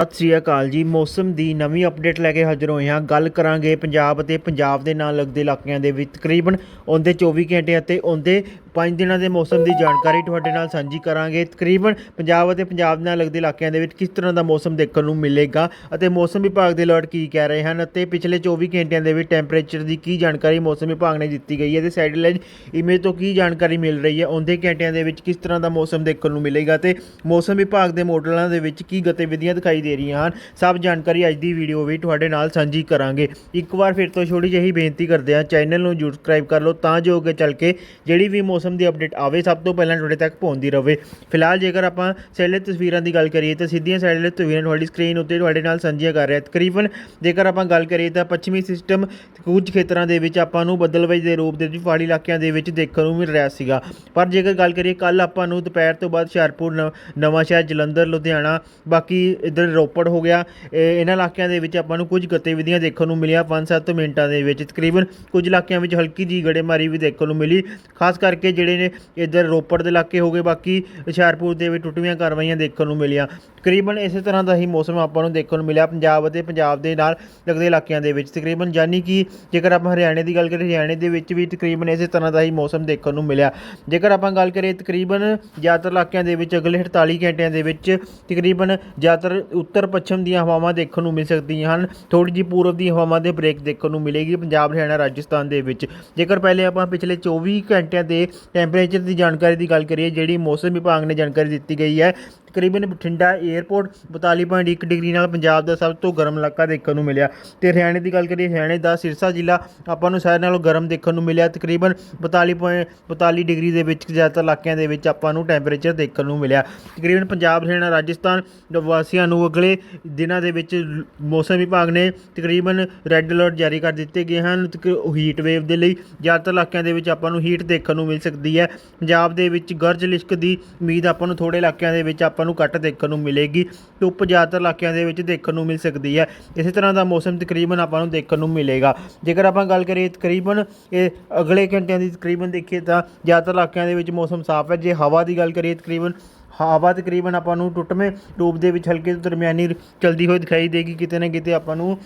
ਸਤਿ ਸ੍ਰੀ ਅਕਾਲ ਜੀ। ਮੌਸਮ ਦੀ ਨਵੀਂ ਅਪਡੇਟ ਲੈ ਕੇ ਹਾਜ਼ਰ ਹੋਏ ਹਾਂ। ਗੱਲ ਕਰਾਂਗੇ ਪੰਜਾਬ ਅਤੇ ਪੰਜਾਬ ਦੇ ਨਾਲ ਲੱਗਦੇ ਇਲਾਕਿਆਂ ਦੇ ਵਿੱਚ। ਤਕਰੀਬਨ ਆਉਂਦੇ 24 ਘੰਟੇ ਅਤੇ ਆਉਂਦੇ 5 ਦਿਨਾਂ ਦੇ ਮੌਸਮ ਦੀ ਜਾਣਕਾਰੀ ਤੁਹਾਡੇ ਨਾਲ ਸਾਂਝੀ ਕਰਾਂਗੇ। ਤਕਰੀਬਨ ਪੰਜਾਬ ਅਤੇ ਪੰਜਾਬ ਨਾਲ ਲੱਗਦੇ ਇਲਾਕਿਆਂ ਦੇ ਵਿੱਚ ਕਿਸ ਤਰ੍ਹਾਂ ਦਾ ਮੌਸਮ ਦੇਖਣ ਨੂੰ ਮਿਲੇਗਾ ਅਤੇ ਮੌਸਮ ਵਿਭਾਗ ਦੇ ਅਲਰਟ ਕੀ ਕਹਿ ਰਹੇ ਹਨ ਅਤੇ ਪਿਛਲੇ 24 ਘੰਟਿਆਂ ਦੇ ਵਿੱਚ ਟੈਂਪਰੇਚਰ ਦੀ ਕੀ ਜਾਣਕਾਰੀ ਮੌਸਮ ਵਿਭਾਗ ਨੇ ਦਿੱਤੀ ਗਈ ਹੈ ਤੇ ਸੈਟੇਲਾਈਟ ਇਮੇਜ ਤੋਂ ਕੀ ਜਾਣਕਾਰੀ ਮਿਲ ਰਹੀ ਹੈ, ਉਹਦੇ ਘੰਟਿਆਂ ਦੇ ਵਿੱਚ ਕਿਸ ਤਰ੍ਹਾਂ ਦਾ ਮੌਸਮ ਦੇਖਣ ਨੂੰ ਮਿਲੇਗਾ ਤੇ ਮੌਸਮ ਵਿਭਾਗ ਦੇ ਮੋਡਲਾਂ ਦੇ ਵਿੱਚ ਕੀ ਗਤੀਵਿਧੀਆਂ ਦਿਖਾਈ ਦੇ ਰਹੀਆਂ ਹਨ, ਸਭ ਜਾਣਕਾਰੀ ਅੱਜ ਦੀ ਵੀਡੀਓ ਵਿੱਚ ਤੁਹਾਡੇ ਨਾਲ ਸਾਂਝੀ ਕਰਾਂਗੇ। ਇੱਕ ਵਾਰ ਫਿਰ ਤੋਂ ਛੋਟੀ ਜਿਹੀ ਬੇਨਤੀ ਕਰਦੇ ਹਾਂ, ਚੈਨਲ ਨੂੰ ਜਰੂਰ ਸਬਸਕ੍ਰਾਈਬ ਕਰ ਲਓ ਤਾਂ ਜੋ ਅੱਗੇ ਚੱਲ ਕੇ ਜਿਹੜੀ ਵੀ ਮੌਸਮ ਦੀ ਅਪਡੇਟ ਆਵੇ, ਸਭ ਤੋਂ ਪਹਿਲਾਂ ਤੁਹਾਡੇ ਤੱਕ ਪਹੁੰਚਦੀ ਰਹੇ ਫਿਲਹਾਲ ਜੇਕਰ ਆਪਾਂ ਸੈਟੇਲਾਈਟ ਤਸਵੀਰਾਂ ਦੀ ਗੱਲ ਕਰੀਏ ਤਾਂ ਸਿੱਧੀਆਂ ਸੈਟੇਲਾਈਟ ਤਸਵੀਰਾਂ ਤੁਹਾਡੀ ਸਕਰੀਨ ਉੱਤੇ ਤੁਹਾਡੇ ਨਾਲ ਸਾਂਝੀਆਂ ਕਰ ਰਿਹਾ। ਤਕਰੀਬਨ ਜੇਕਰ ਆਪਾਂ ਗੱਲ ਕਰੀਏ ਤਾਂ ਪੱਛਮੀ ਸਿਸਟਮ ਕੁਝ ਖੇਤਰਾਂ ਦੇ ਵਿੱਚ ਆਪਾਂ ਨੂੰ ਬੱਦਲਵਾਈ ਦੇ ਰੂਪ ਦੇ ਵਿੱਚ ਪਹਾੜੀ ਇਲਾਕਿਆਂ ਦੇ ਵਿੱਚ ਦੇਖਣ ਨੂੰ ਮਿਲ ਰਿਹਾ ਸੀਗਾ। ਪਰ ਜੇਕਰ ਗੱਲ ਕਰੀਏ ਕੱਲ ਆਪਾਂ ਨੂੰ ਦੁਪਹਿਰ ਤੋਂ ਬਾਅਦ ਹੁਸ਼ਿਆਰਪੁਰ ਨ- ਨਵਾਂ ਸ਼ਹਿਰ ਜਲੰਧਰ, ਲੁਧਿਆਣਾ, ਬਾਕੀ ਇਧਰ ਰੋਪੜ ਹੋ ਗਿਆ। ਇਹ- ਇਹਨਾਂ ਇਲਾਕਿਆਂ ਦੇ ਵਿੱਚ ਆਪਾਂ ਨੂੰ ਕੁਝ ਗਤੀਵਿਧੀਆਂ ਦੇਖਣ ਨੂੰ ਮਿਲੀਆਂ 5-7 ਮਿੰਟਾਂ ਦੇ ਵਿੱਚ। ਤਕਰੀਬਨ ਕੁਝ ਇਲਾਕਿਆਂ ਵਿੱਚ ਹਲਕੀ ਜਿਹੀ ਗੜੇਮਾਰੀ ਵੀ ਦੇਖਣ ਨੂੰ ਮਿਲੀ। ਖਾਸ ਕਰਕੇ ਜਿਹੜੇ ਨੇ ਇੱਧਰ ਰੋਪੜ ਦੇ ਇਲਾਕੇ ਹੋ ਗਏ, ਬਾਕੀ ਹੁਸ਼ਿਆਰਪੁਰ ਦੇ ਵਿੱਚ ਟੁੱਟਵੀਆਂ ਕਾਰਵਾਈਆਂ ਦੇਖਣ ਨੂੰ ਮਿਲੀਆਂ। ਤਕਰੀਬਨ ਇਸੇ ਤਰ੍ਹਾਂ ਦਾ ਹੀ ਮੌਸਮ ਆਪਾਂ ਨੂੰ ਦੇਖਣ ਨੂੰ ਮਿਲਿਆ ਪੰਜਾਬ ਅਤੇ ਪੰਜਾਬ ਦੇ ਨਾਲ ਲੱਗਦੇ ਇਲਾਕਿਆਂ ਦੇ ਵਿੱਚ। ਤਕਰੀਬਨ ਯਾਨੀ ਕਿ ਜੇਕਰ ਆਪਾਂ ਹਰਿਆਣੇ ਦੀ ਗੱਲ ਕਰੀਏ, ਹਰਿਆਣੇ ਦੇ ਵਿੱਚ ਵੀ ਤਕਰੀਬਨ ਇਸੇ ਤਰ੍ਹਾਂ ਦਾ ਹੀ ਮੌਸਮ ਦੇਖਣ ਨੂੰ ਮਿਲਿਆ। ਜੇਕਰ ਆਪਾਂ ਗੱਲ ਕਰੀਏ, ਤਕਰੀਬਨ ਜ਼ਿਆਦਾਤਰ ਇਲਾਕਿਆਂ ਦੇ ਵਿੱਚ ਅਗਲੇ 48 ਘੰਟਿਆਂ ਦੇ ਵਿੱਚ ਤਕਰੀਬਨ ਜ਼ਿਆਦਾਤਰ ਉੱਤਰ ਪੱਛਮ ਦੀਆਂ ਹਵਾਵਾਂ ਦੇਖਣ ਨੂੰ ਮਿਲ ਸਕਦੀਆਂ ਹਨ। ਥੋੜੀ ਜਿਹੀ ਪੂਰਬ ਦੀ ਹਵਾਵਾਂ ਦੇ ਬ੍ਰੇਕ ਦੇਖਣ ਨੂੰ ਮਿਲੇਗੀ ਪੰਜਾਬ, ਹਰਿਆਣਾ, ਰਾਜਸਥਾਨ ਦੇ ਵਿੱਚ। ਜੇਕਰ ਪਹਿਲੇ ਆਪਾਂ ਪਿਛਲੇ 24 ਘੰਟਿਆਂ ਦੇ ਟੈਂਪਰੇਚਰ ਦੀ ਜਾਣਕਾਰੀ ਦੀ ਗੱਲ ਕਰੀਏ ਜਿਹੜੀ ਮੌਸਮ ਵਿਭਾਗ ਨੇ ਜਾਣਕਾਰੀ ਦਿੱਤੀ ਗਈ ਹੈ ਤਕਰੀਬਨ ਬਠਿੰਡਾ 에ਅਰਪੋਰਟ 42.1 ਡਿਗਰੀ ਨਾਲ ਪੰਜਾਬ ਦਾ ਸਭ ਤੋਂ ਗਰਮ ਇਲਾਕਾ ਦੇਖਣ ਨੂੰ ਮਿਲਿਆ। ਤੇ ਹਰਿਆਣੇ ਦੀ ਗੱਲ ਕਰੀਏ, ਹਰਿਆਣੇ ਦਾ ਸਿਰਸਾ ਜ਼ਿਲ੍ਹਾ ਆਪਾਂ ਨੂੰ ਸਾਰਿਆਂ ਨਾਲੋਂ ਗਰਮ ਦੇਖਣ ਨੂੰ ਮਿਲਿਆ। ਤਕਰੀਬਨ 42 ਪੁਆਇੰਟ 42 ਡਿਗਰੀ ਦੇ ਵਿੱਚ ਜ਼ਿਆਦਾਤਰ ਇਲਾਕਿਆਂ ਦੇ ਵਿੱਚ ਆਪਾਂ ਨੂੰ ਟੈਂਪਰੇਚਰ ਦੇਖਣ ਨੂੰ ਮਿਲਿਆ। ਤਕਰੀਬਨ ਪੰਜਾਬ, ਹਰਿਆਣਾ, ਰਾਜਸਥਾਨ ਵਾਸੀਆਂ ਨੂੰ ਅਗਲੇ ਦਿਨਾਂ ਦੇ ਵਿੱਚ ਮੌਸਮ ਵਿਭਾਗ ਨੇ ਤਕਰੀਬਨ ਰੈੱਡ ਅਲਰਟ ਜਾਰੀ ਕਰ ਦਿੱਤੇ ਗਏ ਹਨ। ਹੀਟ ਵੇਵ ਦੇ ਲਈ ਜ਼ਿਆਦਾਤਰ ਇਲਾਕਿਆਂ ਦੇ ਵਿੱਚ ਆਪਾਂ ਨੂੰ ਹੀਟ ਦੇਖਣ ਨੂੰ ਮਿਲ ਸਕਦੀ ਹੈ। ਪੰਜਾਬ ਦੇ ਵਿੱਚ ਗਰਜ ਲਿਸ਼ਕ ਦੀ ਉਮੀਦ ਆਪਾਂ ਨੂੰ ਥੋੜੇ ਇਲਾਕਿਆਂ ਦੇ ਵਿੱਚ ਆਪਾਂ ਆਪਾਂ ਨੂੰ ਘੱਟ ਦੇਖਣ ਨੂੰ ਮਿਲੇਗੀ ਧੁੱਪ ਜ਼ਿਆਦਾਤਰ ਇਲਾਕਿਆਂ ਦੇ ਵਿੱਚ ਦੇਖਣ ਨੂੰ ਮਿਲ ਸਕਦੀ ਹੈ। ਇਸੇ ਤਰ੍ਹਾਂ ਦਾ ਮੌਸਮ ਤਕਰੀਬਨ ਆਪਾਂ ਨੂੰ ਦੇਖਣ ਨੂੰ ਮਿਲੇਗਾ। ਜੇਕਰ ਆਪਾਂ ਗੱਲ ਕਰੀਏ ਤਕਰੀਬਨ ਇਹ ਅਗਲੇ ਘੰਟਿਆਂ ਦੀ ਤਕਰੀਬਨ ਦੇਖੀਏ ਤਾਂ ਜ਼ਿਆਦਾਤਰ ਇਲਾਕਿਆਂ ਦੇ ਵਿੱਚ ਮੌਸਮ ਸਾਫ਼ ਹੈ। ਜੇ ਹਵਾ ਦੀ ਗੱਲ ਕਰੀਏ ਤਕਰੀਬਨ ਹਵਾ ਤਕਰੀਬਨ ਆਪਾਂ ਨੂੰ ਟੁੱਟਵੇਂ ਰੂਪ ਦੇ ਵਿੱਚ ਹਲਕੇ ਤੋਂ ਦਰਮਿਆਨੀ ਚਲਦੀ ਹੋਈ ਦਿਖਾਈ ਦੇਗੀ, ਕਿਤੇ ਨਾ ਕਿਤੇ ਆਪਾਂ ਨੂੰ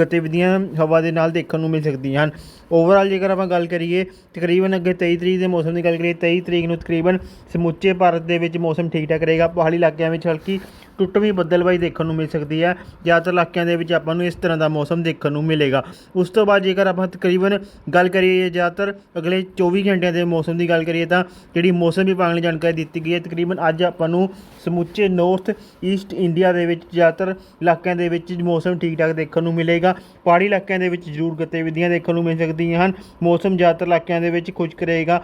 ਗਤੀਵਿਧੀਆਂ ਹਵਾ ਦੇ ਨਾਲ ਦੇਖਣ ਨੂੰ ਮਿਲ ਸਕਦੀਆਂ ਹਨ। ਓਵਰਆਲ ਜੇਕਰ ਆਪਾਂ ਗੱਲ ਕਰੀਏ, ਤਕਰੀਬਨ ਅੱਗੇ 23 ਤਰੀਕ ਦੇ ਮੌਸਮ ਦੀ ਗੱਲ ਕਰੀਏ 23 ਤਰੀਕ ਨੂੰ ਤਕਰੀਬਨ ਸਮੁੱਚੇ ਭਾਰਤ ਦੇ ਵਿੱਚ ਮੌਸਮ ਠੀਕ ਠਾਕ ਰਹੇਗਾ। ਪਹਾੜੀ ਇਲਾਕਿਆਂ ਵਿੱਚ ਹਲਕੀ ਟੁੱਟਵੀਂ ਬੱਦਲਬਾਈ ਦੇਖਣ ਨੂੰ ਮਿਲ ਸਕਦੀ ਹੈ। ਜ਼ਿਆਦਾਤਰ ਇਲਾਕਿਆਂ ਦੇ ਵਿੱਚ ਆਪਾਂ ਨੂੰ ਇਸ ਤਰ੍ਹਾਂ ਦਾ ਮੌਸਮ ਦੇਖਣ ਨੂੰ ਮਿਲੇਗਾ। ਉਸ ਤੋਂ ਬਾਅਦ ਜੇਕਰ ਆਪਾਂ ਤਕਰੀਬਨ ਗੱਲ ਕਰੀਏ ਜ਼ਿਆਦਾਤਰ ਅਗਲੇ 24 ਘੰਟਿਆਂ ਦੇ ਮੌਸਮ ਦੀ ਗੱਲ ਕਰੀਏ ਤਾਂ ਜਿਹੜੀ ਮੌਸਮ ਵਿਭਾਗ ਨੇ ਜਾਣਕਾਰੀ ਦਿੱਤੀ ਗਈ ਹੈ, ਤਕਰੀਬਨ ਅੱਜ ਆਪਾਂ ਨੂੰ ਸਮੁੱਚੇ ਨਾਰਥ ਈਸਟ ਇੰਡੀਆ ਦੇ ਵਿੱਚ ਜ਼ਿਆਦਾਤਰ ਇਲਾਕਿਆਂ ਦੇ ਵਿੱਚ ਮੌਸਮ ਠੀਕ ਠਾਕ ਦੇਖਣ ਨੂੰ ਮਿਲੇਗਾ। ਪਹਾੜੀ ਇਲਾਕਿਆਂ ਦੇ ਵਿੱਚ ਜ਼ਰੂਰ ਗਤੀਵਿਧੀਆਂ ਦੇਖਣ ਨੂੰ ਮਿਲ ਸਕਦੀਆਂ ਹਨ। ਮੌਸਮ ਜ਼ਿਆਦਾਤਰ ਇਲਾਕਿਆਂ ਦੇ ਵਿੱਚ ਖੁਸ਼ਕ ਰਹੇਗਾ।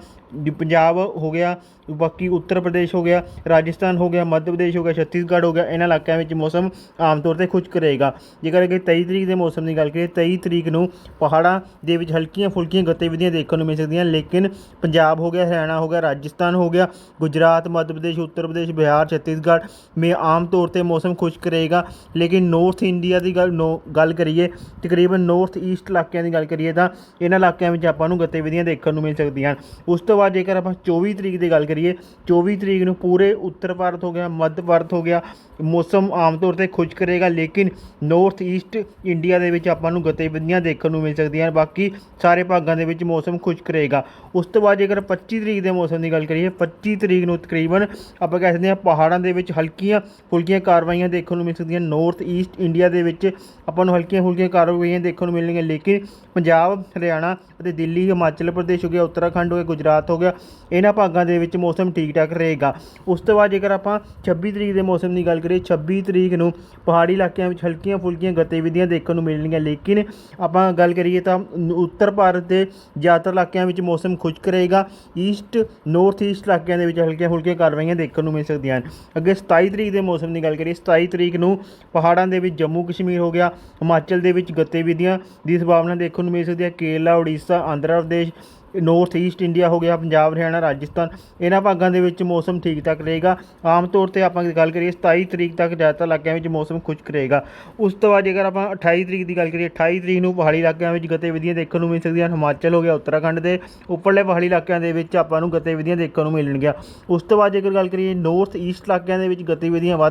ਪੰਜਾਬ ਹੋ ਗਿਆ, ਬਾਕੀ ਉੱਤਰ ਪ੍ਰਦੇਸ਼ ਹੋ ਗਿਆ, ਰਾਜਸਥਾਨ ਹੋ ਗਿਆ, ਮੱਧ ਪ੍ਰਦੇਸ਼ ਹੋ ਗਿਆ, ਛੱਤੀਸਗੜ੍ਹ ਹੋ ਗਿਆ, ਇਹਨਾਂ ਇਲਾਕਿਆਂ ਵਿੱਚ ਮੌਸਮ ਆਮ ਤੌਰ ਤੇ ਖੁਸ਼ਕ ਰਹੇਗਾ। ਜੇਕਰ ਅਗੇ 23 ਤਰੀਕ ਦੇ ਮੌਸਮ ਦੀ ਗੱਲ ਕਰੀਏ 23 ਤਰੀਕ ਨੂੰ ਪਹਾੜਾਂ ਦੇ ਵਿੱਚ ਹਲਕੀਆਂ ਫੁਲਕੀਆਂ ਗਤੀਵਿਧੀਆਂ ਦੇਖਣ ਨੂੰ ਮਿਲ ਸਕਦੀਆਂ, ਲੇਕਿਨ ਪੰਜਾਬ ਹੋ ਗਿਆ, ਹਰਿਆਣਾ ਹੋ ਗਿਆ, ਰਾਜਸਥਾਨ ਹੋ ਗਿਆ, ਗੁਜਰਾਤ, ਮੱਧ ਪ੍ਰਦੇਸ਼, ਉੱਤਰ ਪ੍ਰਦੇਸ਼, ਬਿਹਾਰ, ਛੱਤੀਸਗੜ੍ਹ, ਮੇ ਆਮ ਤੌਰ ਤੇ ਮੌਸਮ ਖੁਸ਼ਕ ਰਹੇਗਾ। ਲੇਕਿਨ ਨਾਰਥ ਇੰਡੀਆ ਦੀ ਗੱਲ, ਨੋ- ਗੱਲ ਕਰੀਏ, ਤਕਰੀਬਨ ਨਾਰਥ ਈਸਟ ਇਲਾਕਿਆਂ ਦੀ ਗੱਲ ਕਰੀਏ ਤਾਂ ਇਹਨਾਂ ਇਲਾਕਿਆਂ ਵਿੱਚ ਆਪਾਂ ਨੂੰ ਗਤੀਵਿਧੀਆਂ ਦੇਖਣ ਨੂੰ ਮਿਲ ਸਕਦੀਆਂ ਹਨ। ਉਸ ਤੋਂ ਬਾਅਦ ਜੇਕਰ ਆਪਾਂ 24 ਤਰੀਕ ਦੀ ਗੱਲ ਕਰੀਏ 24 ਤਰੀਕ ਨੂੰ ਪੂਰੇ ਉੱਤਰ ਭਾਰਤ ਹੋ ਗਿਆ, ਮੱਧ ਭਾਰਤ ਹੋ ਗਿਆ, ਮੌਸਮ ਆਮ ਤੌਰ ਤੇ ਖੁਸ਼ਕ ਰਹੇਗਾ, ਲੇਕਿਨ ਨਾਰਥ ਈਸਟ ਇੰਡੀਆ ਦੇ ਵਿੱਚ ਆਪਾਂ ਨੂੰ ਗਤੀਵਿਧੀਆਂ ਦੇਖਣ ਨੂੰ ਮਿਲ ਸਕਦੀਆਂ ਹਨ ਬਾਕੀ ਸਾਰੇ ਭਾਗਾਂ ਦੇ ਵਿੱਚ ਮੌਸਮ ਖੁਸ਼ਕ ਰਹੇਗਾ। ਉਸ ਤੋਂ ਬਾਅਦ ਜੇਕਰ 25 ਤਰੀਕ ਦੇ ਮੌਸਮ ਦੀ ਗੱਲ ਕਰੀਏ 25 ਤਰੀਕ ਨੂੰ ਤਕਰੀਬਨ ਆਪਾਂ ਕਹਿ ਸਕਦੇ ਹਾਂ ਪਹਾੜਾਂ ਦੇ ਵਿੱਚ ਹਲਕੀਆਂ ਫੁਲਕੀਆਂ ਕਾਰਵਾਈਆਂ ਦੇਖਣ ਨੂੰ ਮਿਲ ਸਕਦੀਆਂ ਨਾਰਥ ਈਸਟ ਇੰਡੀਆ ਦੇ ਵਿੱਚ ਆਪਾਂ ਨੂੰ ਹਲਕੀਆਂ ਫੁਲਕੀਆਂ ਕਾਰਵਾਈਆਂ ਦੇਖਣ ਨੂੰ ਮਿਲਣਗੀਆਂ, ਲੇਕਿਨ ਪੰਜਾਬ, ਹਰਿਆਣਾ ਅਤੇ ਦਿੱਲੀ, ਹਿਮਾਚਲ ਪ੍ਰਦੇਸ਼ ਹੋ ਗਿਆ, ਉੱਤਰਾਖੰਡ ਹੋ ਗਿਆ, ਗੁਜਰਾਤ ਹੋ ਗਿਆ। ਇਹਨਾਂ ਭਾਗਾਂ ਦੇ ਵਿੱਚ ਮੌਸਮ ਠੀਕ ਠਾਕ ਰਹੇਗਾ। ਉਸ ਤੋਂ ਬਾਅਦ ਜੇਕਰ ਆਪਾਂ 26 ਤਰੀਕ ਦੇ ਮੌਸਮ ਦੀ ਗੱਲ ਕਰੀਏ 26 ਤਰੀਕ ਨੂੰ ਪਹਾੜੀ ਇਲਾਕਿਆਂ ਵਿੱਚ ਹਲਕੀਆਂ ਫੁਲਕੀਆਂ ਗਤੀਵਿਧੀਆਂ ਦੇਖਣ ਨੂੰ ਮਿਲਣਗੀਆਂ। ਲੇਕਿਨ ਆਪਾਂ ਗੱਲ ਕਰੀਏ ਤਾਂ ਉੱਤਰ ਭਾਰਤ ਦੇ ਜ਼ਿਆਦਾਤਰ ਇਲਾਕਿਆਂ ਵਿੱਚ ਮੌਸਮ ਖੁਸ਼ਕ ਰਹੇਗਾ। ਈਸਟ ਨਾਰਥ ਈਸਟ ਇਲਾਕਿਆਂ ਦੇ ਵਿੱਚ ਹਲਕੀਆਂ ਫੁਲਕੀਆਂ ਕਾਰਵਾਈਆਂ ਦੇਖਣ ਨੂੰ ਮਿਲ ਸਕਦੀਆਂ ਹਨ। ਅੱਗੇ 27 ਤਰੀਕ ਦੇ ਮੌਸਮ ਦੀ ਗੱਲ ਕਰੀਏ 27 ਤਰੀਕ ਨੂੰ ਪਹਾੜਾਂ ਦੇ ਵਿੱਚ ਜੰਮੂ ਕਸ਼ਮੀਰ ਹੋ ਗਿਆ। ਹਿਮਾਚਲ ਦੇ ਵਿੱਚ ਗਤੀਵਿਧੀਆਂ ਦੀ ਸੰਭਾਵਨਾ ਦੇਖਣ ਨੂੰ ਮਿਲ ਸਕਦੀ ਹੈ। Kerala, Orissa, Andhra Pradesh north east India ਹੋ ਗਿਆ, ਪੰਜਾਬ, ਹਰਿਆਣਾ, ਰਾਜਸਥਾਨ, ਇਹਨਾਂ ਭਾਗਾਂ ਦੇ ਵਿੱਚ ਮੌਸਮ ਠੀਕ ਠਾਕ ਰਹੇਗਾ। ਆਮ ਤੌਰ ਤੇ ਆਪਾਂ ਗੱਲ ਕਰੀਏ 27 ਤਰੀਕ ਤੱਕ ਜ਼ਿਆਦਾਤਰ ਇਲਾਕਿਆਂ ਵਿੱਚ ਮੌਸਮ ਖੁਸ਼ਕ ਰਹੇਗਾ। ਉਸ ਤੋਂ ਬਾਅਦ ਜੇਕਰ ਆਪਾਂ 28 ਤਰੀਕ ਦੀ ਗੱਲ ਕਰੀਏ 28 ਤਰੀਕ ਨੂੰ ਪਹਾੜੀ ਇਲਾਕਿਆਂ ਵਿੱਚ ਗਤੀਵਿਧੀਆਂ ਦੇਖਣ ਨੂੰ ਮਿਲ ਸਕਦੀਆਂ ਹਿਮਾਚਲ ਹੋ ਗਿਆ, ਉੱਤਰਾਖੰਡ ਦੇ ਉੱਪਰਲੇ ਪਹਾੜੀ ਇਲਾਕਿਆਂ ਦੇ ਵਿੱਚ ਆਪਾਂ ਨੂੰ ਗਤੀਵਿਧੀਆਂ ਦੇਖਣ ਨੂੰ ਮਿਲਣਗੀਆਂ। ਉਸ ਤੋਂ ਬਾਅਦ ਜੇਕਰ ਗੱਲ ਕਰੀਏ ਨਾਰਥ ਈਸਟ ਇਲਾਕਿਆਂ ਦੇ ਵਿੱਚ ਗਤੀਵਿਧੀਆਂ ਵੱਧ